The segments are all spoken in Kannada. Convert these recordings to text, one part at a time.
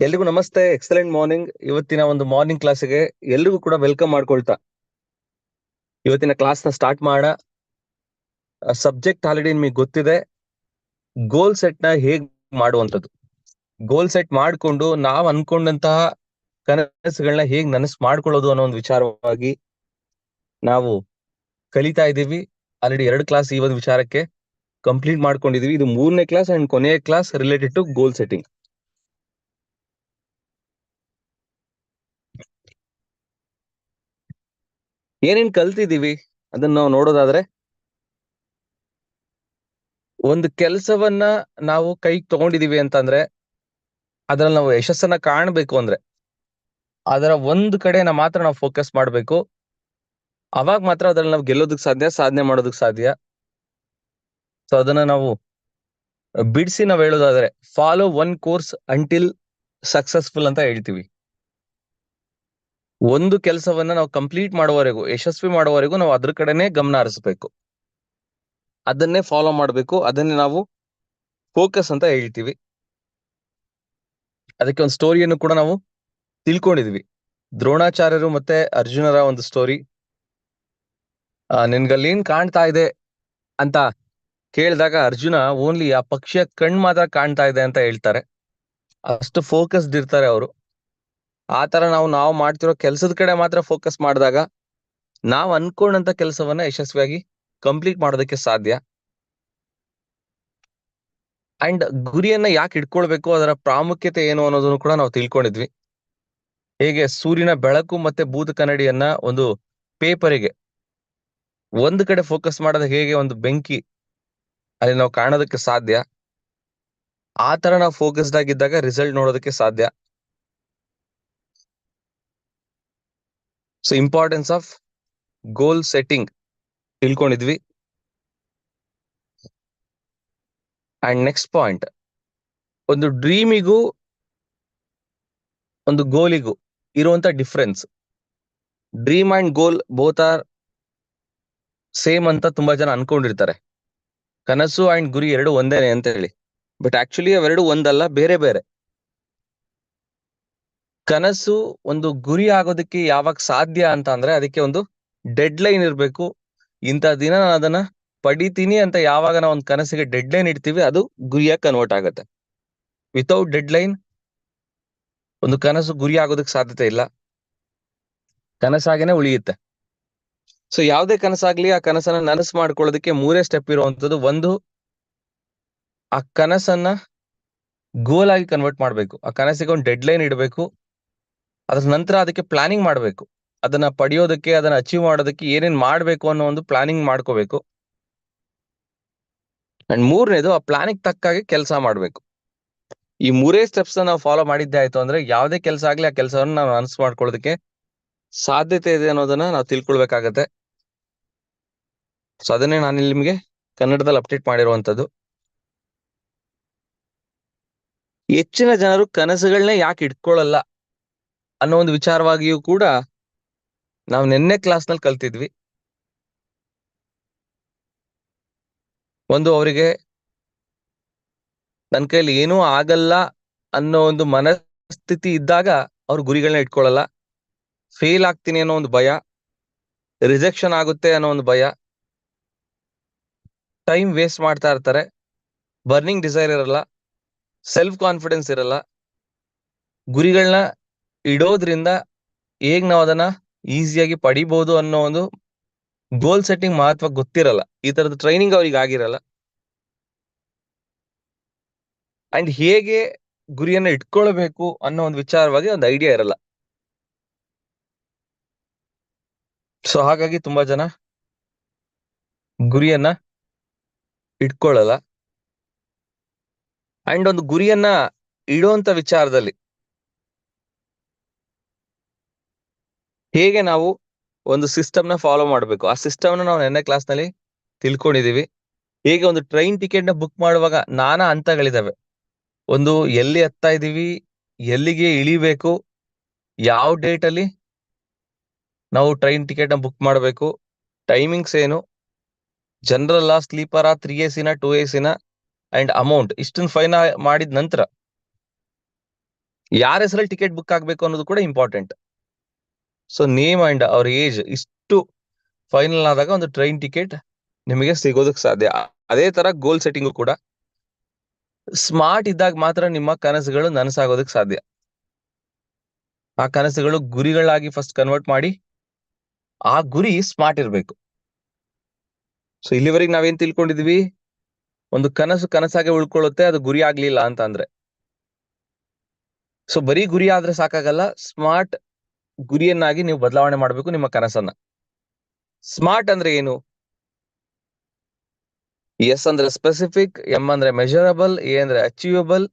ಎಲ್ರಿಗೂ ನಮಸ್ತೆ ಎಕ್ಸಲೆಂಟ್ ಮಾರ್ನಿಂಗ್ ಇವತ್ತಿನ ಒಂದು ಮಾರ್ನಿಂಗ್ ಕ್ಲಾಸ್ಗೆ ಎಲ್ರಿಗೂ ಕೂಡ ವೆಲ್ಕಮ್ ಮಾಡ್ಕೊಳ್ತಾ. ಇವತ್ತಿನ ಕ್ಲಾಸ್ನ ಸ್ಟಾರ್ಟ್ ಮಾಡೋಣ. ಸಬ್ಜೆಕ್ಟ್ ಆಲ್ರೆಡಿ ನಿಮಗೆ ಗೊತ್ತಿದೆ. ಗೋಲ್ ಸೆಟ್ನ ಹೇಗ್ ಮಾಡುವಂಥದ್ದು. ಗೋಲ್ ಸೆಟ್ ಮಾಡ್ಕೊಂಡು ನಾವು ಅನ್ಕೊಂಡಂತಹ ಕನಸುಗಳನ್ನ ಹೇಗ್ ನನಸು ಮಾಡ್ಕೊಳ್ಳೋದು ಅನ್ನೋ ಒಂದು ವಿಚಾರವಾಗಿ ನಾವು ಕಲಿತಾ ಇದ್ದೀವಿ. ಆಲ್ರೆಡಿ ಎರಡು ಕ್ಲಾಸ್ ಈ ಒಂದು ವಿಚಾರಕ್ಕೆ. ಕಂಪ್ಲೀಟ್ ಮಾಡ್ಕೊಂಡಿದೀವಿ. ಇದು ಮೂರನೇ ಕ್ಲಾಸ್ ಅಂಡ್ ಕೊನೆಯ class related to goal setting ಏನೇನ್ ಕಲ್ತಿದೀವಿ? ಅದನ್ನ ನಾವು ನೋಡೋದಾದ್ರೆ, ಒಂದು ಕೆಲಸವನ್ನ ನಾವು ಕೈಗೆ ತಗೊಂಡಿದೀವಿ ಅಂತಂದ್ರೆ, ಅದ್ರಲ್ಲಿ ನಾವು ಯಶಸ್ಸನ್ನ ಕಾಣ್ಬೇಕು ಅಂದ್ರೆ, ಅದರ ಒಂದು ಕಡೆನ ಮಾತ್ರ ನಾವು ಫೋಕಸ್ ಮಾಡ್ಬೇಕು. ಅವಾಗ ಮಾತ್ರ ಅದ್ರಲ್ಲಿ ನಾವು ಗೆಲ್ಲೋದಕ್ ಸಾಧ್ಯ, ಸಾಧನೆ ಮಾಡೋದಕ್ ಸಾಧ್ಯ. ಸೊ ಅದನ್ನ ನಾವು ಬಿಡಿಸಿ ನಾವು ಹೇಳೋದಾದ್ರೆ follow one course until successful ಅಂತ ಹೇಳ್ತೀವಿ. ಒಂದು ಕೆಲಸವನ್ನ ನಾವು ಕಂಪ್ಲೀಟ್ ಮಾಡುವವರೆಗೂ, ಯಶಸ್ವಿ ಮಾಡುವವರೆಗೂ ನಾವು ಅದ್ರ ಕಡೆನೆ ಗಮನ ಹರಿಸ್ಬೇಕು. ಅದನ್ನೇ ಫಾಲೋ ಮಾಡಬೇಕು, ಅದನ್ನೇ ನಾವು ಫೋಕಸ್ ಅಂತ ಹೇಳ್ತೀವಿ. ಅದಕ್ಕೆ ಒಂದು ಸ್ಟೋರಿಯನ್ನು ಕೂಡ ನಾವು ತಿಳ್ಕೊಂಡಿದ್ವಿ. ದ್ರೋಣಾಚಾರ್ಯರು ಮತ್ತೆ ಅರ್ಜುನರ ಒಂದು ಸ್ಟೋರಿ ನಿನ್ಗಲ್ಲಿ ಏನ್ ಕಾಣ್ತಾ ಇದೆ ಅಂತ ಕೇಳಿದಾಗ ಅರ್ಜುನ, ಓನ್ಲಿ ಆ ಪಕ್ಷಿಯ ಕಣ್ ಮಾತ್ರ ಕಾಣ್ತಾ ಇದೆ ಅಂತ ಹೇಳ್ತಾರೆ. ಅಷ್ಟು ಫೋಕಸ್ಡ್ ಇರ್ತಾರೆ ಅವರು. ಆ ತರ ನಾವು ನಾವು ಮಾಡ್ತಿರೋ ಕೆಲಸದ ಕಡೆ ಮಾತ್ರ ಫೋಕಸ್ ಮಾಡಿದಾಗ ನಾವು ಅನ್ಕೊಂಡಂತ ಕೆಲಸವನ್ನ ಯಶಸ್ವಿಯಾಗಿ ಕಂಪ್ಲೀಟ್ ಮಾಡೋದಕ್ಕೆ ಸಾಧ್ಯ. ಅಂಡ್ ಗುರಿಯನ್ನ ಯಾಕೆ ಇಟ್ಕೊಳ್ಬೇಕು, ಅದರ ಪ್ರಾಮುಖ್ಯತೆ ಏನು ಅನ್ನೋದನ್ನು ಕೂಡ ನಾವು ತಿಳ್ಕೊಂಡಿದ್ವಿ. ಹೇಗೆ ಸೂರ್ಯನ ಬೆಳಕು ಮತ್ತೆ ಭೂತ ಕನ್ನಡಿಯನ್ನ ಒಂದು ಪೇಪರಿಗೆ ಒಂದು ಕಡೆ ಫೋಕಸ್ ಮಾಡೋದು ಹೇಗೆ ಒಂದು ಬೆಂಕಿ ಅಲ್ಲಿ ನಾವು ಕಾಣೋದಕ್ಕೆ ಸಾಧ್ಯ? ಆ ತರ ನಾವು ಫೋಕಸ್ಡ್ ಆಗಿದ್ದಾಗ ರಿಸಲ್ಟ್ ನೋಡೋದಕ್ಕೆ ಸಾಧ್ಯ? So importance of goal setting ತಿಳ್ಕೊಂಡಿದ್ವಿ. And next point ಒಂದು ಡ್ರೀಮಿಗೂ ಒಂದು ಗೋಲಿಗೂ ಇರುವಂತ difference dream and goal both are same ಅಂತ ತುಂಬಾ ಜನ ಅನ್ಕೊಂಡಿರ್ತಾರೆ. ಕನಸು ಅಂಡ್ ಗುರಿ ಎರಡು ಒಂದೇನೆ ಅಂತ ಹೇಳಿ ಬಟ್ ಆಕ್ಚುಲಿ ಅವೆರಡು ಒಂದಲ್ಲ, ಬೇರೆ ಬೇರೆ. ಕನಸು ಒಂದು ಗುರಿ ಆಗೋದಕ್ಕೆ ಯಾವಾಗ ಸಾಧ್ಯ ಅಂತ ಅಂದ್ರೆ ಅದಕ್ಕೆ ಒಂದು ಡೆಡ್ ಲೈನ್ ಇರ್ಬೇಕು. ಇಂಥ ದಿನ ನಾನು ಅದನ್ನ ಪಡಿತೀನಿ ಅಂತ ಯಾವಾಗ ನಾವು ಒಂದು ಕನಸಿಗೆ ಡೆಡ್ ಲೈನ್ ಇಡ್ತೀವಿ, ಅದು ಗುರಿಯಾಗಿ ಕನ್ವರ್ಟ್ ಆಗುತ್ತೆ. ವಿತೌಟ್ ಡೆಡ್ ಲೈನ್ ಒಂದು ಕನಸು ಗುರಿ ಆಗೋದಕ್ಕೆ ಸಾಧ್ಯತೆ ಇಲ್ಲ. ಕನಸಾಗೇನೆ ಉಳಿಯುತ್ತೆ. ಸೊ ಯಾವುದೇ ಕನಸಾಗ್ಲಿ, ಆ ಕನಸನ್ನ ನನಸು ಮಾಡ್ಕೊಳ್ಳೋದಕ್ಕೆ ಮೂರೇ ಸ್ಟೆಪ್ ಇರುವಂತದ್ದು ಒಂದು, ಆ ಕನಸನ್ನ ಗೋಲ್ ಆಗಿ ಕನ್ವರ್ಟ್ ಮಾಡ್ಬೇಕು. ಆ ಕನಸಿಗೆ ಒಂದು ಡೆಡ್ ಲೈನ್ ಇಡಬೇಕು. ಅದ್ರ ನಂತರ ಅದಕ್ಕೆ ಪ್ಲಾನಿಂಗ್ ಮಾಡ್ಬೇಕು. ಅದನ್ನ ಪಡೆಯೋದಕ್ಕೆ, ಅದನ್ನ ಅಚೀವ್ ಮಾಡೋದಕ್ಕೆ ಏನೇನ್ ಮಾಡ್ಬೇಕು ಅನ್ನೋ ಒಂದು ಪ್ಲಾನಿಂಗ್ ಮಾಡ್ಕೋಬೇಕು. ಅಂಡ್ ಮೂರನೇದು, ಆ ಪ್ಲಾನಿಂಗ್ ತಕ್ಕಾಗಿ ಕೆಲಸ ಮಾಡ್ಬೇಕು. ಈ ಮೂರೇ ಸ್ಟೆಪ್ಸ್ ನಾವು ಫಾಲೋ ಮಾಡಿದ್ದೆ ಆಯ್ತು ಅಂದ್ರೆ ಯಾವುದೇ ಕೆಲಸ ಆಗ್ಲಿ, ಆ ಕೆಲಸವನ್ನು ನಾವು ಅನ್ಸ್ ಮಾಡ್ಕೊಳ್ಳೋದಕ್ಕೆ ಸಾಧ್ಯತೆ ಇದೆ ಅನ್ನೋದನ್ನ ನಾವು ತಿಳ್ಕೊಳ್ಬೇಕಾಗತ್ತೆ. ಸೊ ಅದನ್ನೇ ನಾನು ಇಲ್ಲಿ ನಿಮಗೆ ಕನ್ನಡದಲ್ಲಿ ಅಪ್ಡೇಟ್ ಮಾಡಿರುವಂತದ್ದು ಹೆಚ್ಚಿನ ಜನರು ಕನಸುಗಳನ್ನ ಯಾಕೆ ಇಟ್ಕೊಳ್ಳಲ್ಲ ಅನ್ನೋ ಒಂದು ವಿಚಾರವಾಗಿಯೂ ಕೂಡ ನಾವು ನಿನ್ನೆ ಕ್ಲಾಸ್ನಲ್ಲಿ ಕಲ್ತಿದ್ವಿ. ಒಂದು ಅವರಿಗೆ ನನ್ನ ಕೈಯಲ್ಲಿ ಏನೂ ಆಗಲ್ಲ ಅನ್ನೋ ಒಂದು ಮನಸ್ಥಿತಿ ಇದ್ದಾಗ ಅವ್ರ ಗುರಿಗಳನ್ನ ಇಟ್ಕೊಳ್ಳಲ್ಲ. ಫೇಲ್ ಆಗ್ತೀನಿ ಅನ್ನೋ ಒಂದು ಭಯ ರಿಜೆಕ್ಷನ್ ಆಗುತ್ತೆ ಅನ್ನೋ ಒಂದು ಭಯ. ಟೈಮ್ ವೇಸ್ಟ್ ಮಾಡ್ತಾ ಇರ್ತಾರೆ. ಬರ್ನಿಂಗ್ ಡಿಸೈರ್ ಇರಲ್ಲ. ಸೆಲ್ಫ್ ಕಾನ್ಫಿಡೆನ್ಸ್ ಇರಲ್ಲ. ಗುರಿಗಳನ್ನ ಇಡೋದ್ರಿಂದ ಹೇಗ್ ನಾವು ಅದನ್ನ ಈಸಿಯಾಗಿ ಪಡಿಬಹುದು ಅನ್ನೋ ಒಂದು ಗೋಲ್ ಸೆಟ್ಟಿಂಗ್ ಮಹತ್ವ ಗೊತ್ತಿರಲ್ಲ. ಈ ತರದ ಟ್ರೈನಿಂಗ್ ಅವ್ರಿಗೆ ಆಗಿರಲ್ಲ. ಅಂಡ್ ಹೇಗೆ ಗುರಿಯನ್ನ ಇಟ್ಕೊಳ್ಬೇಕು ಅನ್ನೋ ಒಂದು ವಿಚಾರವಾಗಿ ಒಂದು ಐಡಿಯಾ ಇರಲ್ಲ. ಸೊ ಹಾಗಾಗಿ ತುಂಬಾ ಜನ ಗುರಿಯನ್ನ ಇಟ್ಕೊಳ್ಳಲ್ಲ. ಅಂಡ್ ಒಂದು ಗುರಿಯನ್ನ ಇಡುವಂತ ವಿಚಾರದಲ್ಲಿ ಹೇಗೆ ನಾವು ಒಂದು ಸಿಸ್ಟಮ್ನ ಫಾಲೋ ಮಾಡಬೇಕು? ಆ ಸಿಸ್ಟಮ್ನ ನಾವು ನೆನ್ನೆ ಕ್ಲಾಸ್ನಲ್ಲಿ ತಿಳ್ಕೊಂಡಿದೀವಿ. ಹೇಗೆ ಒಂದು ಟ್ರೈನ್ ಟಿಕೆಟ್ನ ಬುಕ್ ಮಾಡುವಾಗ ನಾನಾ ಹಂತಗಳಿದಾವೆ. ಒಂದು ಎಲ್ಲಿ ಹತ್ತಾ ಇದೀವಿ ಎಲ್ಲಿಗೆ ಇಳಿಬೇಕು, ಯಾವ ಡೇಟ್ ಅಲ್ಲಿ ನಾವು ಟ್ರೈನ್ ಟಿಕೆಟ್ನ ಬುಕ್ ಮಾಡಬೇಕು ಟೈಮಿಂಗ್ಸ್ ಏನು ಜನರಲ್ ಸ್ಲೀಪರ್ ಆ ತ್ರೀ ಎ ಸಿನ ಟೂ ಎ ಸಿನ ಅಂಡ್ ಅಮೌಂಟ್ ಇಷ್ಟನ್ ಫೈನ್ ಮಾಡಿದ ನಂತರ ಯಾರ ಹೆಸರಲ್ಲಿ ಟಿಕೆಟ್ ಬುಕ್ ಆಗ್ಬೇಕು ಅನ್ನೋದು ಕೂಡ ಇಂಪಾರ್ಟೆಂಟ್ ಸೊ ನೇಮ್ ಅಂಡ್ ಅವ್ರ ಏಜ್ ಇಷ್ಟು ಫೈನಲ್ ಆದಾಗ ಒಂದು ಟ್ರೈನ್ ಟಿಕೆಟ್ ನಿಮಗೆ ಸಿಗೋದಕ್ಕೆ ಸಾಧ್ಯ. ಅದೇ ತರ ಗೋಲ್ ಸೆಟ್ಟಿಂಗು ಕೂಡ. ಸ್ಮಾರ್ಟ್ ಇದ್ದಾಗ ಮಾತ್ರ ನಿಮ್ಮ ಕನಸುಗಳು ನನಸಾಗೋದಕ್ಕೆ ಸಾಧ್ಯ. ಆ ಕನಸುಗಳು ಗುರಿಗಳಾಗಿ ಫಸ್ಟ್ ಕನ್ವರ್ಟ್ ಮಾಡಿ ಆ ಗುರಿ ಸ್ಮಾರ್ಟ್ ಇರಬೇಕು. ಸೊ ಇಲ್ಲಿವರೆಗೆ ನಾವೇನ್ ತಿಳ್ಕೊಂಡಿದ್ವಿ? ಒಂದು ಕನಸು ಕನಸಾಗೆ ಉಳ್ಕೊಳ್ಳುತ್ತೆ, ಅದು ಗುರಿ ಆಗ್ಲಿಲ್ಲ ಅಂತ ಅಂದ್ರೆ. ಸೊ ಬರೀ ಗುರಿ ಆದ್ರೆ ಸಾಕಾಗಲ್ಲ, ಸ್ಮಾರ್ಟ್ ಗುರಿಯನ್ನಾಗಿ ನೀವು ಬದಲಾವಣೆ ಮಾಡಬೇಕು ನಿಮ್ಮ ಕನಸನ್ನ. ಸ್ಮಾರ್ಟ್ ಅಂದ್ರೆ ಏನು? ಎಸ್ ಅಂದ್ರೆ ಸ್ಪೆಸಿಫಿಕ್ ಎಂ ಅಂದ್ರೆ ಮೆಜರಬಲ್ ಎ ಅಂದ್ರೆ ಅಚೀವಬಲ್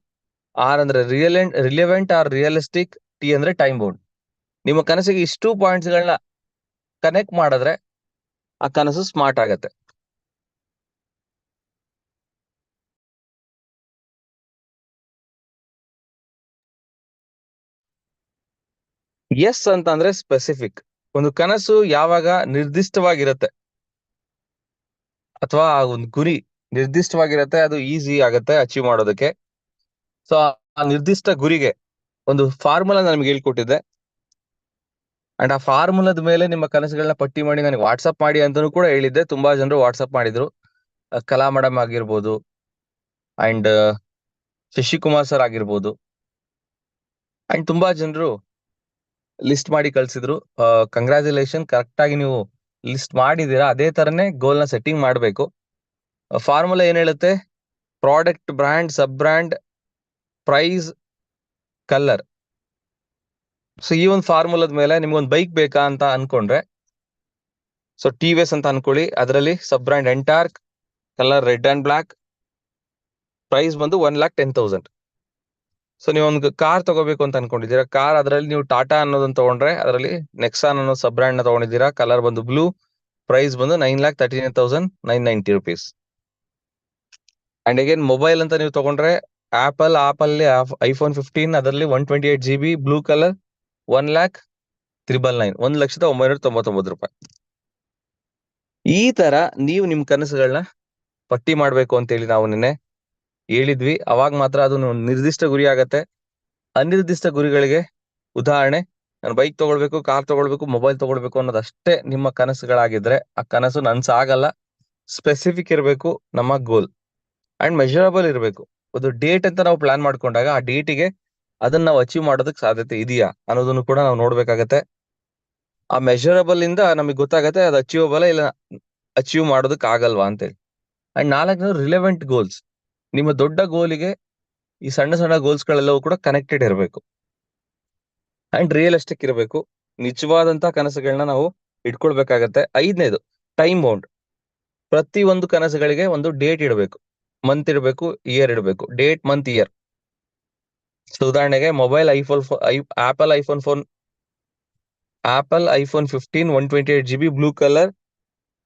ಆರ್ ಅಂದ್ರೆ real relevant R realistic T ಅಂದ್ರೆ ಟೈಮ್ ಬೌಂಡ್ ನಿಮ್ಮ ಕನಸಿಗೆ ಇಷ್ಟು ಪಾಯಿಂಟ್ಸ್ ಗಳನ್ನ ಕನೆಕ್ಟ್ ಮಾಡಿದ್ರೆ ಆ ಕನಸು ಸ್ಮಾರ್ಟ್ ಆಗತ್ತೆ. ಎಸ್ ಅಂತ ಅಂದ್ರೆ ಸ್ಪೆಸಿಫಿಕ್ ಒಂದು ಕನಸು ಯಾವಾಗ ನಿರ್ದಿಷ್ಟವಾಗಿರತ್ತೆ. ಅಥವಾ ಒಂದು ಗುರಿ ನಿರ್ದಿಷ್ಟವಾಗಿರತ್ತೆ, ಅದು ಈಸಿ ಆಗತ್ತೆ ಅಚೀವ್ ಮಾಡೋದಕ್ಕೆ. ಸೊ ಆ ನಿರ್ದಿಷ್ಟ ಗುರಿಗೆ ಒಂದು ಫಾರ್ಮುಲಾ ನಮ್ಗೆ ಹೇಳ್ಕೊಟ್ಟಿದ್ದೆ. ಅಂಡ್ ಆ ಫಾರ್ಮುಲಾದ ಮೇಲೆ ನಿಮ್ಮ ಕನಸುಗಳನ್ನ ಪಟ್ಟಿ ಮಾಡಿ ನನಗೆ ವಾಟ್ಸಪ್ ಮಾಡಿ ಅಂತಾನು ಕೂಡ ಹೇಳಿದ್ದೆ. ತುಂಬಾ ಜನರು ವಾಟ್ಸಪ್ ಮಾಡಿದ್ರು. ಕಲಾ ಮೇಡಮ್ ಆಗಿರ್ಬೋದು. ಅಂಡ್ ಶಶಿಕುಮಾರ್ ಸರ್ ಆಗಿರ್ಬೋದು. ಅಂಡ್ ತುಂಬಾ ಜನರು ಲಿಸ್ಟ್ ಮಾಡಿ ಕಳ್ಸಿದ್ರು. ಕಂಗ್ರಾಚುಲೇಷನ್ ಕರೆಕ್ಟ್ ಆಗಿ ನೀವು ಲಿಸ್ಟ್ ಮಾಡಿದೀರಾ ಅದೇ ತರನೇ ಗೋಲ್ನ ಸೆಟ್ಟಿಂಗ್ ಮಾಡಬೇಕು. ಫಾರ್ಮುಲಾ ಏನ್ ಹೇಳುತ್ತೆ? Product brand sub brand price colour so ಈ ಒಂದು ಫಾರ್ಮುಲಾದ ಮೇಲೆ ನಿಮ್ಗೊಂದು ಬೈಕ್ ಬೇಕಾ ಅಂತ ಅನ್ಕೊಂಡ್ರೆ ಸೊ ಟಿ ವಿ ಎಸ್ ಅಂತ ಅನ್ಕೊಳ್ಳಿ. ಅದರಲ್ಲಿ sub brand Ntorq colour red and black price ಬಂದು one lakh ten thousand so ನೀವು ಒಂದು ಕಾರ್ ತಗೋಬೇಕು ಅಂತ ಅನ್ಕೊಂಡಿದ್ದೀರಾ? ಕಾರ್ ಅದರಲ್ಲಿ ನೀವು ಟಾಟಾ ಅನ್ನೋದನ್ನ ತಗೊಂಡ್ರೆ ಅದರಲ್ಲಿ ನೆಕ್ಸಾನ್ ಅನ್ನೋ ಸಬ್ ಬ್ರ್ಯಾಂಡ್ನ ತಗೊಂಡಿದ್ದೀರಾ? ಕಲರ್ ಬಂದು ಬ್ಲೂ ಪ್ರೈಸ್ ಬಂದು nine lakh thirty nine thousand nine ninety rupees and again mobile ಅಂತ ನೀವು ತಗೊಂಡ್ರೆ ಆಪಲ್ ಆಪಲ್ ಐಫೋನ್ ಫಿಫ್ಟೀನ್ ಅದರಲ್ಲಿ one twenty eight G B blue colour one lakh triple nine ಒಂದ್ ಲಕ್ಷದ ಒಂಬೈನೂರ ತೊಂಬತ್ತೊಂಬತ್ತು ರೂಪಾಯಿ. ಈ ತರ ನೀವು ನಿಮ್ ಕನಸುಗಳನ್ನ ಪಟ್ಟಿ ಮಾಡ್ಬೇಕು ಅಂತ ಹೇಳಿ ನಾವು ನಿನ್ನೆ ಹೇಳಿದ್ವಿ. ಅವಾಗ ಮಾತ್ರ ಅದು ನಿರ್ದಿಷ್ಟ ಗುರಿ ಆಗತ್ತೆ. ಅನಿರ್ದಿಷ್ಟ ಗುರಿಗಳಿಗೆ ಉದಾಹರಣೆ, ನಾನು ಬೈಕ್ ತಗೊಳ್ಬೇಕು ಕಾರ್ ತಗೊಳ್ಬೇಕು ಮೊಬೈಲ್ ತಗೊಳ್ಬೇಕು ಅನ್ನೋದಷ್ಟೇ ನಿಮ್ಮ ಕನಸುಗಳಾಗಿದ್ರೆ ಆ ಕನಸು ನನ್ಸಾಗಲ್ಲ. ಸ್ಪೆಸಿಫಿಕ್ ಇರಬೇಕು, ನಮ್ಮ ಗೋಲ್ ಅಂಡ್ ಮೆಜರಬಲ್ ಇರಬೇಕು. ಒಂದು ಡೇಟ್ ಅಂತ ನಾವು ಪ್ಲಾನ್ ಮಾಡ್ಕೊಂಡಾಗ ಆ ಡೇಟಿಗೆ ಅದನ್ನ ನಾವು ಅಚೀವ್ ಮಾಡೋದಕ್ಕೆ ಸಾಧ್ಯತೆ ಇದೆಯಾ ಅನ್ನೋದನ್ನು ಕೂಡ ನಾವು ನೋಡ್ಬೇಕಾಗತ್ತೆ. ಆ ಮೆಜರಬಲ್ ಇಂದ ನಮಗೆ ಗೊತ್ತಾಗತ್ತೆ ಅದು ಅಚೀವಬಲ್ ಇಲ್ಲ ಅಚೀವ್ ಮಾಡೋದಕ್ಕೆ ಆಗಲ್ವಾ ಅಂತೇಳಿ ಅಂಡ್ ನಾಲ್ಕನೇದು ರಿಲೆವೆಂಟ್ ಗೋಲ್ಸ್ ನಿಮ್ಮ ದೊಡ್ಡ ಗೋಲಿಗೆ ಈ ಸಣ್ಣ ಸಣ್ಣ ಗೋಲ್ಸ್ ಗಳೆಲ್ಲವೂ ಕೂಡ ಕನೆಕ್ಟೆಡ್ ಇರಬೇಕು. ಅಂಡ್ ರಿಯಲಿಸ್ಟಿಕ್ ಇರಬೇಕು. ನಿಜವಾದಂತ ಕನಸುಗಳನ್ನ ನಾವು ಇಟ್ಕೊಳ್ಬೇಕಾಗತ್ತೆ. ಐದನೇದು ಟೈಮ್ ಬೌಂಡ್ ಪ್ರತಿ ಒಂದು ಕನಸುಗಳಿಗೆ ಒಂದು ಡೇಟ್ ಇಡಬೇಕು. ಮಂತ್ ಇಡಬೇಕು ಇಯರ್ ಇಡಬೇಕು. ಡೇಟ್ ಮಂತ್ ಇಯರ್ ಸೊ ಉದಾಹರಣೆಗೆ mobile iPhone Apple iPhone phone Apple iPhone fifteen one twenty eight G B blue colour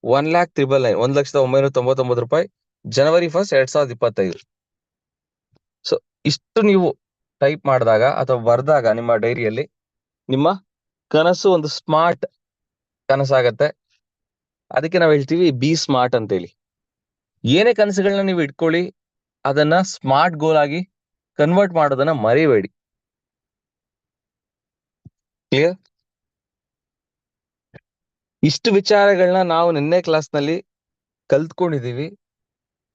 one lakh triple nine ಒಂದ್ ಲಕ್ಷದ ಒಂಬೈನೂರ ತೊಂಬತ್ತೊಂಬತ್ತು ರೂಪಾಯಿ ಜನವರಿ ಫಸ್ಟ್ ಎರಡ್ ಸಾವಿರದ ಇಪ್ಪತ್ತೈದು. ಸೊ ಇಷ್ಟು ನೀವು ಟೈಪ್ ಮಾಡಿದಾಗ ಅಥವಾ ಬರೆದಾಗ ನಿಮ್ಮ ಡೈರಿಯಲ್ಲಿ ನಿಮ್ಮ ಕನಸು ಒಂದು ಸ್ಮಾರ್ಟ್ ಕನಸಾಗತ್ತೆ. ಅದಕ್ಕೆ ನಾವು ಹೇಳ್ತೀವಿ ಬಿ ಸ್ಮಾರ್ಟ್ ಅಂತೇಳಿ. ಏನೇ ಕನಸುಗಳನ್ನ ನೀವು ಇಟ್ಕೊಳ್ಳಿ, ಅದನ್ನ ಸ್ಮಾರ್ಟ್ ಗೋಲ್ ಆಗಿ ಕನ್ವರ್ಟ್ ಮಾಡೋದನ್ನ ಮರಿಬೇಡಿ. ಕ್ಲಿಯರ್ ಇಷ್ಟು ವಿಚಾರಗಳನ್ನ ನಾವು ನಿನ್ನೆ ಕ್ಲಾಸ್ನಲ್ಲಿ ಕಲ್ತ್ಕೊಂಡಿದೀವಿ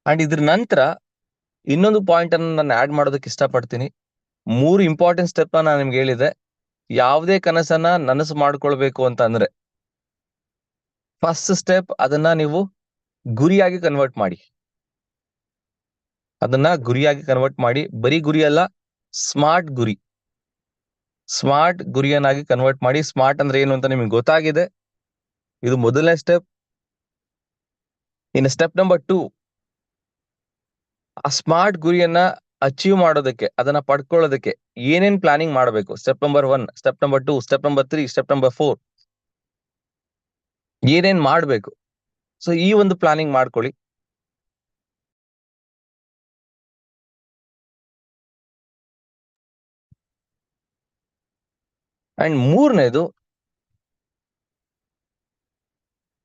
ಅಂಡ್ ಇದ್ರ ನಂತರ ಇನ್ನೊಂದು ಪಾಯಿಂಟ್ ಅನ್ನು ನಾನು ಆಡ್ ಮಾಡೋದಕ್ಕೆ ಇಷ್ಟಪಡ್ತೀನಿ. ಮೂರು ಇಂಪಾರ್ಟೆಂಟ್ ಸ್ಟೆಪ್ ನಾನು ನಿಮ್ಗೆ ಹೇಳಿದೆ. ಯಾವುದೇ ಕನಸನ್ನ ನನಸು ಮಾಡ್ಕೊಳ್ಬೇಕು ಅಂತ ಅಂದ್ರೆ ಫಸ್ಟ್ ಸ್ಟೆಪ್ ಅದನ್ನ ನೀವು ಗುರಿಯಾಗಿ ಕನ್ವರ್ಟ್ ಮಾಡಿ. ಅದನ್ನ ಗುರಿಯಾಗಿ ಕನ್ವರ್ಟ್ ಮಾಡಿ. ಬರೀ ಗುರಿ ಅಲ್ಲ ಸ್ಮಾರ್ಟ್ ಗುರಿ. ಸ್ಮಾರ್ಟ್ ಗುರಿಯನ್ನಾಗಿ ಕನ್ವರ್ಟ್ ಮಾಡಿ. ಸ್ಮಾರ್ಟ್ ಅಂದ್ರೆ ಏನು ಅಂತ ನಿಮ್ಗೆ ಗೊತ್ತಾಗಿದೆ. ಇದು ಮೊದಲನೇ ಸ್ಟೆಪ್ ಇನ್ನು ಸ್ಟೆಪ್ ನಂಬರ್ ಟೂ ಆ ಸ್ಮಾರ್ಟ್ ಗುರಿಯನ್ನ ಅಚೀವ್ ಮಾಡೋದಕ್ಕೆ, ಅದನ್ನ ಪಡ್ಕೊಳ್ಳೋದಕ್ಕೆ ಏನೇನ್ ಪ್ಲಾನಿಂಗ್ ಮಾಡಬೇಕು? Step number one step number two step number three step number four ಏನೇನ್ ಮಾಡ್ಬೇಕು? ಸೊ ಈ ಒಂದು ಪ್ಲಾನಿಂಗ್ ಮಾಡ್ಕೊಳ್ಳಿ. ಅಂಡ್ ಮೂರನೇದು,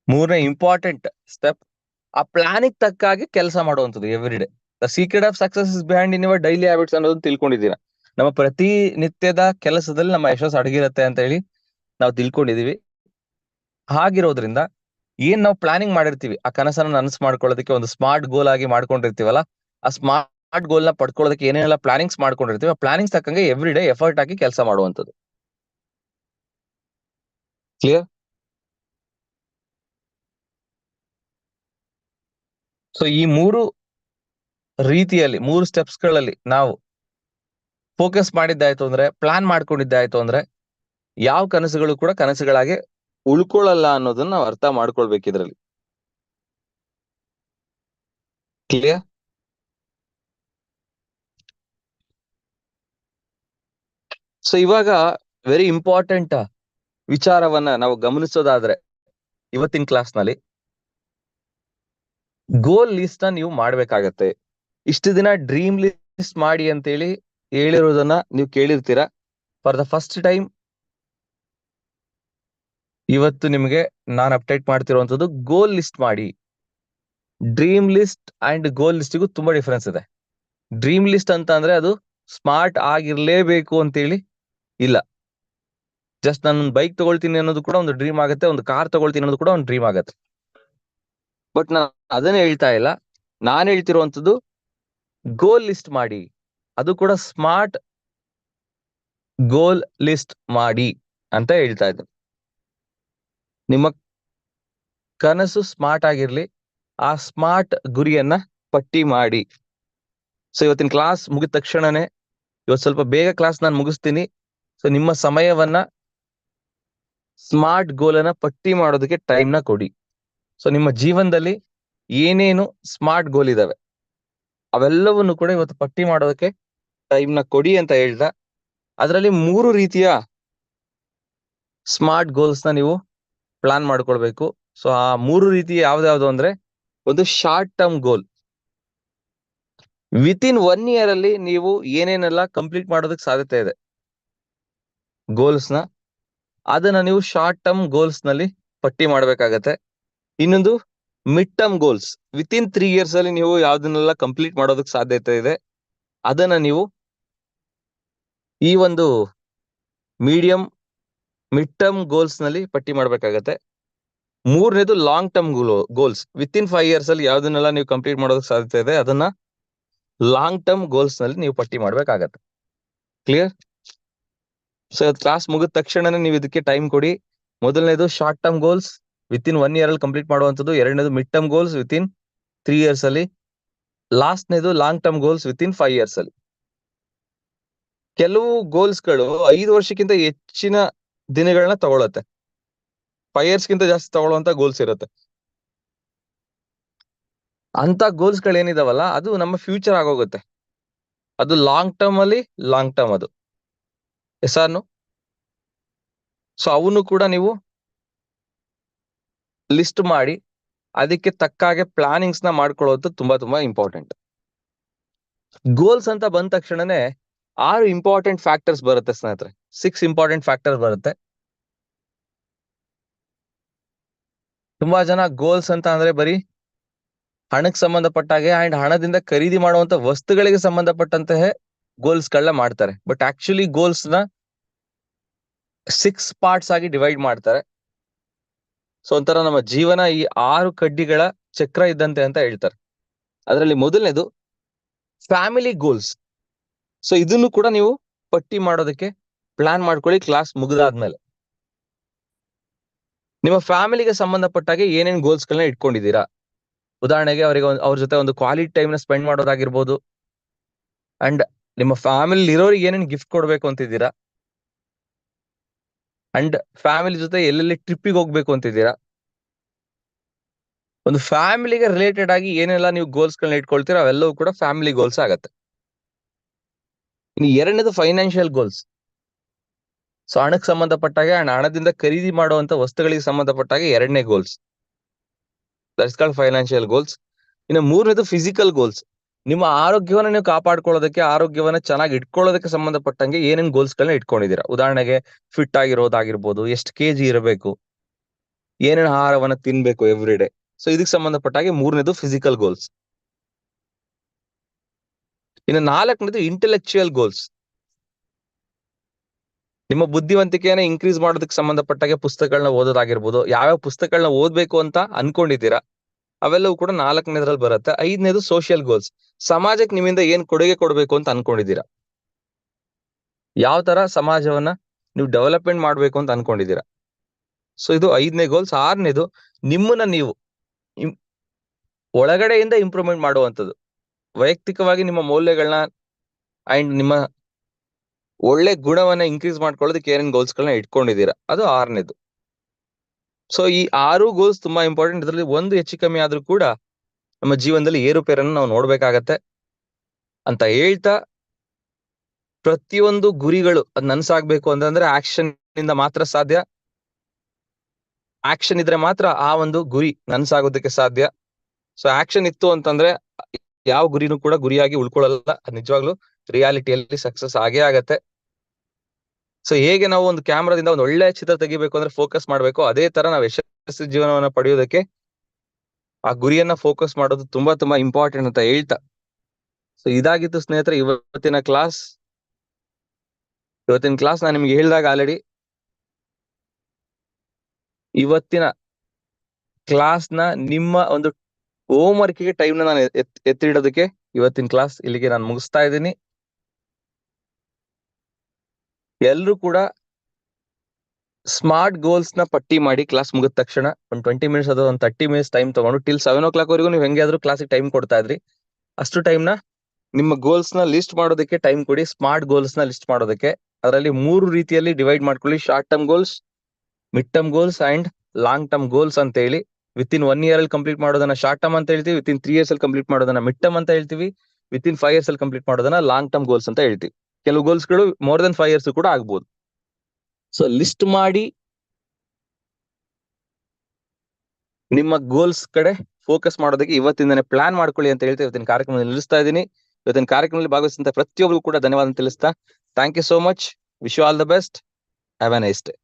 ಮೂರನೇ ಇಂಪಾರ್ಟೆಂಟ್ ಸ್ಟೆಪ್ ಆ ಪ್ಲಾನಿಗೆ ತಕ್ಕಾಗಿ ಕೆಲಸ ಮಾಡುವಂಥದ್ದು every day the secret of success is behind in your daily habits ಅನ್ನೋದು ತಿಳ್ಕೊಂಡಿದ್ದೀರಾ? ನಮ್ಮ ಪ್ರತಿ ನಿತ್ಯದ ಕೆಲಸದಲ್ಲಿ ನಮ್ಮ ಯಶಸ್ಸು ಅಡಗಿರುತ್ತೆ ಅಂತ ಹೇಳಿ ನಾವು ತಿಳ್ಕೊಂಡಿದೀವಿ ಹಾಗಿರೋದ್ರಿಂದ ಏನ್ ನಾವು ಪ್ಲಾನಿಂಗ್ ಮಾಡಿರ್ತೀವಿ? ಆ ಕನಸನ್ನ ನನಸು ಮಾಡ್ಕೊಳ್ಳೋದಕ್ಕೆ ಒಂದು ಸ್ಮಾರ್ಟ್ ಗೋಲ್ ಆಗಿ ಮಾಡ್ಕೊಂಡಿರ್ತೀವಲ್ಲ? ಆ ಸ್ಮಾರ್ಟ್ ಗೋಲ್ನ ಪಡ್ಕೊಳ್ಳೋದಕ್ಕೆ ಏನೇನೆಲ್ಲ ಪ್ಲಾನಿಂಗ್ಸ್ ಮಾಡ್ಕೊಂಡಿರ್ತೀವಿ? ಆ ಪ್ಲಾನಿಂಗ್ಸ್ ತಕ್ಕಂಗೆ ಎವ್ರಿ ಡೇ ಎಫರ್ಟ್ ಹಾಕಿ ಕೆಲಸ ಮಾಡುವಂತದ್ದು ಕ್ಲಿಯರ್ ಸೊ ಈ ಮೂರು ರೀತಿಯಲ್ಲಿ ಮೂರು ಸ್ಟೆಪ್ಸ್ಗಳಲ್ಲಿ ನಾವು ಫೋಕಸ್ ಮಾಡಿದ್ದಾಯ್ತು ಅಂದ್ರೆ ಪ್ಲಾನ್ ಮಾಡ್ಕೊಂಡಿದ್ದಾಯ್ತು ಅಂದ್ರೆ, ಯಾವ ಕನಸುಗಳು ಕೂಡ ಕನಸುಗಳಾಗಿ ಉಳ್ಕೊಳ್ಳಲ್ಲ ಅನ್ನೋದನ್ನ ನಾವು ಅರ್ಥ ಮಾಡ್ಕೊಳ್ಬೇಕು ಇದ್ರಲ್ಲಿ. ಕ್ಲಿಯರ್ ಸೊ ಇವಾಗ ವೆರಿ ಇಂಪಾರ್ಟೆಂಟ್ ವಿಚಾರವನ್ನ ನಾವು ಗಮನಿಸೋದಾದ್ರೆ, ಇವತ್ತಿನ ಕ್ಲಾಸ್ನಲ್ಲಿ ಗೋಲ್ ಲಿಸ್ಟ್ ನೀವು ಮಾಡ್ಬೇಕಾಗತ್ತೆ. ಇಷ್ಟು ದಿನ ಡ್ರೀಮ್ ಲಿಸ್ಟ್ ಮಾಡಿ ಅಂತೇಳಿ ಹೇಳಿರೋದನ್ನ ನೀವು ಕೇಳಿರ್ತೀರಾ? ಫಾರ್ ದ ಫಸ್ಟ್ ಟೈಮ್ ಇವತ್ತು ನಿಮಗೆ ನಾನು ಅಪ್ಡೇಟ್ ಮಾಡ್ತಿರುವಂತದ್ದು ಗೋಲ್ ಲಿಸ್ಟ್ ಮಾಡಿ. ಡ್ರೀಮ್ ಲಿಸ್ಟ್ ಅಂಡ್ ಗೋಲ್ ಲಿಸ್ಟಿಗೂ ತುಂಬಾ ಡಿಫ್ರೆನ್ಸ್ ಇದೆ. ಡ್ರೀಮ್ ಲಿಸ್ಟ್ ಅಂತ ಅಂದ್ರೆ ಅದು ಸ್ಮಾರ್ಟ್ ಆಗಿರ್ಲೇಬೇಕು ಅಂತೇಳಿ ಇಲ್ಲ. ಜಸ್ಟ್ ನಾನು ಒಂದು ಬೈಕ್ ತಗೊಳ್ತೀನಿ ಅನ್ನೋದು ಕೂಡ ಒಂದು ಡ್ರೀಮ್ ಆಗುತ್ತೆ, ಒಂದು ಕಾರ್ ತಗೊಳ್ತೀನಿ ಅನ್ನೋದು ಕೂಡ ಒಂದು ಡ್ರೀಮ್ ಆಗುತ್ತೆ. ಬಟ್ ನಾನು ಅದನ್ನ ಹೇಳ್ತಾ ಇಲ್ಲ. ನಾನು ಹೇಳ್ತಿರುವಂತದ್ದು ಗೋಲ್ ಲಿಸ್ಟ್ ಮಾಡಿ. ಅದು ಕೂಡ ಸ್ಮಾರ್ಟ್ ಗೋಲ್ ಲಿಸ್ಟ್ ಮಾಡಿ ಅಂತ ಹೇಳ್ತಾ ಇದ್ರು. ನಿಮ್ಮ ಕನಸು ಸ್ಮಾರ್ಟ್ ಆಗಿರ್ಲಿ, ಆ ಸ್ಮಾರ್ಟ್ ಗುರಿಯನ್ನ ಪಟ್ಟಿ ಮಾಡಿ. ಸೊ ಇವತ್ತಿನ ಕ್ಲಾಸ್ ಮುಗಿದ ತಕ್ಷಣನೇ, ಇವತ್ತು ಸ್ವಲ್ಪ ಬೇಗ ಕ್ಲಾಸ್ ನಾನು ಮುಗಿಸ್ತೀನಿ. ಸೊ ನಿಮ್ಮ ಸಮಯವನ್ನ ಸ್ಮಾರ್ಟ್ ಗೋಲ್ ಪಟ್ಟಿ ಮಾಡೋದಕ್ಕೆ ಟೈಮ್ನ ಕೊಡಿ. ಸೊ ನಿಮ್ಮ ಜೀವನದಲ್ಲಿ ಏನೇನು ಸ್ಮಾರ್ಟ್ ಗೋಲ್ ಇದಾವೆ? ಅವೆಲ್ಲವನ್ನು ಕೂಡ ಇವತ್ತು ಪಟ್ಟಿ ಮಾಡೋದಕ್ಕೆ ಟೈಮ್ನ ಕೊಡಿ ಅಂತ ಹೇಳ್ದ. ಅದರಲ್ಲಿ ಮೂರು ರೀತಿಯ ಸ್ಮಾರ್ಟ್ ಗೋಲ್ಸ್ನ ನೀವು ಪ್ಲಾನ್ ಮಾಡ್ಕೊಳ್ಬೇಕು. ಸೊ ಆ ಮೂರು ರೀತಿ ಯಾವ್ದಾವ್ದು ಅಂದ್ರೆ ಒಂದು short term goal within one year ಅಲ್ಲಿ ನೀವು ಏನೇನೆಲ್ಲ ಕಂಪ್ಲೀಟ್ ಮಾಡೋದಕ್ಕೆ ಸಾಧ್ಯತೆ ಇದೆ. ಗೋಲ್ಸ್ನ. ಅದನ್ನ ನೀವು ಶಾರ್ಟ್ ಟರ್ಮ್ ಗೋಲ್ಸ್ನಲ್ಲಿ ಪಟ್ಟಿ ಮಾಡ್ಬೇಕಾಗತ್ತೆ. ಇನ್ನೊಂದು mid term goals within three years ಅಲ್ಲಿ ನೀವು ಯಾವ್ದನ್ನೆಲ್ಲ ಕಂಪ್ಲೀಟ್ ಮಾಡೋದಕ್ಕೆ ಸಾಧ್ಯತೆ ಇದೆ, ಅದನ್ನ ನೀವು ಈ ಒಂದು ಮೀಡಿಯಂ ಮಿಡ್ ಟರ್ಮ್ ಗೋಲ್ಸ್ನಲ್ಲಿ ಪಟ್ಟಿ ಮಾಡ್ಬೇಕಾಗತ್ತೆ. ಮೂರನೇದು long term goals within five years ಅಲ್ಲಿ ಯಾವ್ದನ್ನೆಲ್ಲ ನೀವು ಕಂಪ್ಲೀಟ್ ಮಾಡೋದಕ್ಕೆ ಸಾಧ್ಯತೆ ಇದೆ, ಅದನ್ನ ಲಾಂಗ್ ಟರ್ಮ್ ಗೋಲ್ಸ್ನಲ್ಲಿ ನೀವು ಪಟ್ಟಿ ಮಾಡ್ಬೇಕಾಗತ್ತೆ. ಕ್ಲಿಯರ್ ಸೊ ಕ್ಲಾಸ್ ಮುಗಿದ ತಕ್ಷಣನೇ ನೀವು ಇದಕ್ಕೆ ಟೈಮ್ ಕೊಡಿ. ಮೊದಲನೇದು short term goals within one year ಅಲ್ಲಿ ಕಂಪ್ಲೀಟ್ ಮಾಡುವಂತದ್ದು ಎರಡನೇದು mid term goals within three years ಅಲ್ಲಿ. ಲಾಸ್ಟ್ನೇದು long term goals within five years ಅಲ್ಲಿ. ಕೆಲವು ಗೋಲ್ಸ್ಗಳು ಐದು ವರ್ಷಕ್ಕಿಂತ ಹೆಚ್ಚಿನ ದಿನಗಳನ್ನ ತಗೊಳತ್ತೆ. ಫೈವ್ ಇಯರ್ಸ್ ಗಿಂತ ಜಾಸ್ತಿ ತಗೊಳ್ಳುವಂತ ಗೋಲ್ಸ್ ಇರುತ್ತೆ. ಅಂತ ಗೋಲ್ಸ್ಗಳು ಏನಿದಾವಲ್ಲ, ಅದು ನಮ್ಮ ಫ್ಯೂಚರ್ ಆಗೋಗುತ್ತೆ. ಅದು ಲಾಂಗ್ ಟರ್ಮ್ ಅಲ್ಲಿ ಲಾಂಗ್ ಟರ್ಮ್ ಅದು. ಎಸಾರ್ನು ಸೊ ಅವನು ಕೂಡ ನೀವು ಲಿಸ್ಟ್ ಮಾಡಿ, ಅದಕ್ಕೆ ತಕ್ಕ ಹಾಗೆ ಪ್ಲಾನಿಂಗ್ಸ್ನ ಮಾಡ್ಕೊಳ್ಳೋದು ತುಂಬಾ ತುಂಬಾ ಇಂಪಾರ್ಟೆಂಟ್ ಗೋಲ್ಸ್ ಅಂತ ಬಂದ ತಕ್ಷಣನೇ ಆರು ಇಂಪಾರ್ಟೆಂಟ್ ಫ್ಯಾಕ್ಟರ್ಸ್ ಬರುತ್ತೆ ಸ್ನೇಹಿತರೆ. ಸಿಕ್ಸ್ ಇಂಪಾರ್ಟೆಂಟ್ ಫ್ಯಾಕ್ಟರ್ಸ್ ಬರುತ್ತೆ. ತುಂಬಾ ಜನ ಗೋಲ್ಸ್ ಅಂತ ಅಂದ್ರೆ ಬರೀ ಹಣಕ್ಕೆ ಸಂಬಂಧಪಟ್ಟಾಗೆ ಅಂಡ್ ಹಣದಿಂದ ಖರೀದಿ ಮಾಡುವಂತ ವಸ್ತುಗಳಿಗೆ ಸಂಬಂಧಪಟ್ಟಂತಹ ಗೋಲ್ಸ್ ಗಳನ್ನ ಮಾಡ್ತಾರೆ. ಬಟ್ ಆಕ್ಚುಲಿ ಗೋಲ್ಸ್ನ ಸಿಕ್ಸ್ ಪಾರ್ಟ್ಸ್ ಆಗಿ ಡಿವೈಡ್ ಮಾಡ್ತಾರೆ. ಸೊ ಒಂಥರ ನಮ್ಮ ಜೀವನ ಈ ಆರು ಕಡ್ಡಿಗಳ ಚಕ್ರ ಇದ್ದಂತೆ ಅಂತ ಹೇಳ್ತಾರೆ. ಅದರಲ್ಲಿ ಮೊದಲನೇದು ಫ್ಯಾಮಿಲಿ ಗೋಲ್ಸ್ ಸೊ ಇದನ್ನು ಕೂಡ ನೀವು ಪಟ್ಟಿ ಮಾಡೋದಕ್ಕೆ ಪ್ಲಾನ್ ಮಾಡ್ಕೊಳ್ಳಿ ಕ್ಲಾಸ್ ಮುಗಿದಾದ್ಮೇಲೆ. ನಿಮ್ಮ ಫ್ಯಾಮಿಲಿಗೆ ಸಂಬಂಧಪಟ್ಟಾಗೆ ಏನೇನ್ ಗೋಲ್ಸ್ ಗಳನ್ನ ಇಟ್ಕೊಂಡಿದ್ದೀರಾ? ಉದಾಹರಣೆಗೆ ಅವರಿಗೆ ಅವ್ರ ಜೊತೆ ಒಂದು ಕ್ವಾಲಿಟಿ ಟೈಮ್ನ ಸ್ಪೆಂಡ್ ಮಾಡೋದಾಗಿರ್ಬೋದು. ಅಂಡ್ ನಿಮ್ಮ ಫ್ಯಾಮಿಲಿ ಇರೋರಿಗೆ ಏನೇನ್ ಗಿಫ್ಟ್ ಕೊಡ್ಬೇಕು ಅಂತಿದ್ದೀರಾ? ಅಂಡ್ ಫ್ಯಾಮಿಲಿ ಜೊತೆ ಎಲ್ಲೆಲ್ಲಿ ಟ್ರಿಪ್ಪಿಗೆ ಹೋಗ್ಬೇಕು ಅಂತಿದ್ದೀರಾ? ಒಂದು ಫ್ಯಾಮಿಲಿಗೆ ರಿಲೇಟೆಡ್ ಆಗಿ ಏನೆಲ್ಲ ನೀವು ಗೋಲ್ಸ್ ಗಳನ್ನ ಇಟ್ಕೊಳ್ತೀರಾ ಅವೆಲ್ಲವೂ ಕೂಡ ಫ್ಯಾಮಿಲಿ ಗೋಲ್ಸ್ ಆಗತ್ತೆ. ಇನ್ನು ಎರಡನೇದು ಫೈನಾನ್ಷಿಯಲ್ ಗೋಲ್ಸ್ ಸೊ ಹಣಕ್ಕೆ ಸಂಬಂಧಪಟ್ಟಾಗೆ ಅಂಡ್ ಹಣದಿಂದ ಖರೀದಿ ಮಾಡುವಂತ ವಸ್ತುಗಳಿಗೆ ಸಂಬಂಧಪಟ್ಟಾಗೆ ಎರಡನೇ ಗೋಲ್ಸ್ ದಟ್ಸ್ ಫೈನಾನ್ಷಿಯಲ್ ಗೋಲ್ಸ್ ಇನ್ನು ಮೂರನೇದು ಫಿಸಿಕಲ್ ಗೋಲ್ಸ್ ನಿಮ್ಮ ಆರೋಗ್ಯವನ್ನ ನೀವು ಕಾಪಾಡ್ಕೊಳ್ಳೋದಕ್ಕೆ, ಆರೋಗ್ಯವನ್ನ ಚೆನ್ನಾಗಿ ಇಟ್ಕೊಳ್ಳೋದಕ್ಕೆ ಸಂಬಂಧಪಟ್ಟಂಗೆ ಏನೇನ್ ಗೋಲ್ಸ್ ಗಳನ್ನ ಇಟ್ಕೊಂಡಿದ್ದೀರಾ? ಉದಾಹರಣೆಗೆ ಫಿಟ್ ಆಗಿರೋದಾಗಿರ್ಬೋದು, ಎಷ್ಟು ಕೆಜಿ ಇರಬೇಕು, ಏನೇನ್ ಆಹಾರವನ್ನ ತಿನ್ಬೇಕು ಎವ್ರಿ ಡೇ ಸೊ ಇದಕ್ಕೆ ಸಂಬಂಧಪಟ್ಟಾಗೆ ಮೂರನೇದು ಫಿಸಿಕಲ್ ಗೋಲ್ಸ್ ಇನ್ನು ನಾಲ್ಕನೇದು ಇಂಟೆಲೆಕ್ಚುಯಲ್ ಗೋಲ್ಸ್ ನಿಮ್ಮ ಬುದ್ಧಿವಂತಿಕೆಯನ್ನ ಇನ್ಕ್ರೀಸ್ ಮಾಡೋದಕ್ಕೆ ಸಂಬಂಧಪಟ್ಟಾಗೆ ಪುಸ್ತಕಗಳನ್ನ ಓದೋದಾಗಿರ್ಬೋದು. ಯಾವ್ಯಾವ ಪುಸ್ತಕಗಳನ್ನ ಓದ್ಬೇಕು ಅಂತ ಅನ್ಕೊಂಡಿದ್ದೀರಾ? ಅವೆಲ್ಲವೂ ಕೂಡ ನಾಲ್ಕನೇದ್ರಲ್ಲಿ ಬರುತ್ತೆ. ಐದನೇದು ಸೋಷಿಯಲ್ ಗೋಲ್ಸ್ ಸಮಾಜಕ್ಕೆ ನಿಮ್ಮಿಂದ ಏನ್ ಕೊಡುಗೆ ಕೊಡ್ಬೇಕು ಅಂತ ಅನ್ಕೊಂಡಿದ್ದೀರಾ? ಯಾವ ತರ ಸಮಾಜವನ್ನ ನೀವು ಡೆವಲಪ್ಮೆಂಟ್ ಮಾಡ್ಬೇಕು ಅಂತ ಅನ್ಕೊಂಡಿದ್ದೀರಾ? ಸೊ ಇದು ಐದನೇ ಗೋಲ್ಸ್ ಆರನೇದು ನಿಮ್ಮನ್ನ ನೀವು ಒಳಗಡೆಯಿಂದ ಇಂಪ್ರೂವ್ಮೆಂಟ್ ಮಾಡುವಂಥದ್ದು. ವೈಯಕ್ತಿಕವಾಗಿ ನಿಮ್ಮ ಮೌಲ್ಯಗಳನ್ನ ಅಂಡ್ ನಿಮ್ಮ ಒಳ್ಳೆ ಗುಣವನ್ನ ಇನ್ಕ್ರೀಸ್ ಮಾಡ್ಕೊಳ್ಳೋದಕ್ಕೆ ಏನೇನ್ ಗೋಲ್ಸ್ ಗಳನ್ನ ಇಟ್ಕೊಂಡಿದ್ದೀರಾ? ಅದು ಆರನೇದು. ಸೊ ಈ ಆರು ಗೋಲ್ಸ್ ತುಂಬಾ ಇಂಪಾರ್ಟೆಂಟ್ ಇದರಲ್ಲಿ ಒಂದು ಹೆಚ್ಚು ಕಮ್ಮಿ ಆದ್ರೂ ಕೂಡ ನಮ್ಮ ಜೀವನದಲ್ಲಿ ಏರುಪೇರನ್ನು ನಾವು ನೋಡ್ಬೇಕಾಗತ್ತೆ. ಅಂತ ಹೇಳ್ತಾ ಪ್ರತಿಯೊಂದು ಗುರಿಗಳು ಅದ್ ನನ್ಸಾಗ್ಬೇಕು ಅಂತಂದ್ರೆ ಆಕ್ಷನ್ ಇಂದ ಮಾತ್ರ ಸಾಧ್ಯ. ಆಕ್ಷನ್ ಇದ್ರೆ ಮಾತ್ರ ಆ ಒಂದು ಗುರಿ ನನ್ಸಾಗೋದಕ್ಕೆ ಸಾಧ್ಯ. ಸೊ ಆಕ್ಷನ್ ಇತ್ತು ಅಂತಂದ್ರೆ ಯಾವ ಗುರಿನೂ ಕೂಡ ಗುರಿಯಾಗಿ ಉಳ್ಕೊಳ್ಳಲ್ಲ. ನಿಜವಾಗ್ಲೂ ರಿಯಾಲಿಟಿಯಲ್ಲಿ ಸಕ್ಸಸ್ ಆಗೇ ಆಗತ್ತೆ. ಸೊ ಹೇಗೆ ನಾವು ಒಂದು ಕ್ಯಾಮ್ರಾದಿಂದ ಒಂದು ಒಳ್ಳೆ ಚಿತ್ರ ತೆಗಿಬೇಕು ಅಂದ್ರೆ ಫೋಕಸ್ ಮಾಡ್ಬೇಕು? ಅದೇ ತರ ನಾವು ಯಶಸ್ವಿ ಜೀವನವನ್ನ ಪಡೆಯೋದಕ್ಕೆ ಆ ಗುರಿಯನ್ನ ಫೋಕಸ್ ಮಾಡೋದು ತುಂಬಾ ತುಂಬಾ ಇಂಪಾರ್ಟೆಂಟ್ ಅಂತ ಹೇಳ್ತಾ. ಸೊ ಇದಾಗಿತ್ತು ಸ್ನೇಹಿತರೆ, ಇವತ್ತಿನ ಕ್ಲಾಸ್ ಇವತ್ತಿನ ಕ್ಲಾಸ್ ನಾನು ನಿಮ್ಗೆ ಹೇಳಿದಾಗ ಆಲ್ರೆಡಿ ಇವತ್ತಿನ ಕ್ಲಾಸ್ನ ನಿಮ್ಮ ಒಂದು ಹೋಮ್ ವರ್ಕ್ಗೆ ಟೈಮ್ನ ನಾನು ಎತ್- ಎತ್ತಿಡೋದಕ್ಕೆ ಇವತ್ತಿನ ಕ್ಲಾಸ್ ಇಲ್ಲಿಗೆ ನಾನು ಮುಗಿಸ್ತಾ ಇದ್ದೀನಿ. ಎಲ್ರು ಕೂಡ ಸ್ಮಾರ್ಟ್ ಗೋಲ್ಸ್ನ ಪಟ್ಟಿ ಮಾಡಿ ಕ್ಲಾಸ್ ಮುಗಿದ ತಕ್ಷಣ ಒಂದ್ ಟ್ವೆಂಟಿ ಮಿನಿಟ್ಸ್ ಅಥವಾ ಒಂದು ತರ್ಟಿ ಮಿನಿಟ್ಸ್ ಟೈಮ್ ತಗೊಂಡು ಟಿಲ್ ಸೆವೆನ್ ಓ ಕ್ಲಾಕ್ ವರೆಗೂ ನೀವು ಹೆಂಗಾದ್ರೂ ಕ್ಲಾಸಿಗೆ ಟೈಮ್ ಕೊಡ್ತಾ ಇದ್ರಿ. ಅಷ್ಟು ಟೈಮ್ನ ನಿಮ್ಮ ಗೋಲ್ಸ್ನ ಲಿಸ್ಟ್ ಮಾಡೋದಕ್ಕೆ ಟೈಮ್ ಕೊಡಿ. ಸ್ಮಾರ್ಟ್ ಗೋಲ್ಸ್ನ ಲಿಸ್ಟ್ ಮಾಡೋದಕ್ಕೆ. ಅದರಲ್ಲಿ ಮೂರು ರೀತಿಯಲ್ಲಿ ಡಿವೈಡ್ ಮಾಡ್ಕೊಳ್ಳಿ. Short term goals mid term goals and long term goals ಅಂತ ಹೇಳಿ. ವಿತ್ ಇನ್ ಒನ್ ಇಯರ್ ಅಲ್ಲಿ ಕಂಪ್ಲೀಟ್ ಮಾಡೋದನ್ನ ಶಾರ್ಟ್ ಟರ್ಮ್ ಅಂತ ಹೇಳ್ತೀವಿ. ವಿತ್ ಇನ್ ತ್ರೀ ಇಯರ್ಸ್ ಅಲ್ಲಿ ಕಂಪ್ಲೀಟ್ ಮಾಡೋದನ್ನ ಮಿಡ್ ಟರ್ಮ್ ಅಂತ ಹೇಳ್ತೀವಿ. ವಿತ್ ಇನ್ ಫೈವ್ ಇಯರ್ಸ್ ಅಲ್ಲಿ ಕಂಪ್ಲೀಟ್ ಮಾಡೋದನ್ನ ಲಾಂಗ್ ಟರ್ಮ್ ಗೋಲ್ಸ್ ಅಂತ ಹೇಳ್ತೀವಿ. ಕೆಲವು ಗೋಲ್ಸ್ಗಳು ಮೋರ್ ದೆನ್ ಫೈವ್ ಇಯರ್ಸ್ ಕೂಡ ಆಗ್ಬೋದು. ಸೊ ಲಿಸ್ಟ್ ಮಾಡಿ ನಿಮ್ಮ ಗೋಲ್ಸ್ ಕಡೆ ಫೋಕಸ್ ಮಾಡೋದಕ್ಕೆ ಇವತ್ತಿಂದನೇ ಪ್ಲಾನ್ ಮಾಡ್ಕೊಳ್ಳಿ ಅಂತ ಹೇಳ್ತಾ ಇವತ್ತಿನ ಕಾರ್ಯಕ್ರಮದಲ್ಲಿ ನಿಲ್ಲಿಸ್ತಾ ಇದ್ದೀನಿ. ಇವತ್ತಿನ ಕಾರ್ಯಕ್ರಮದಲ್ಲಿ ಭಾಗವಹಿಸಿದಂತ ಪ್ರತಿಯೊಬ್ಬರು ಕೂಡ ಧನ್ಯವಾದ ತಿಳಿಸ್ತಾ. Thank you so much wish all the best have a nice day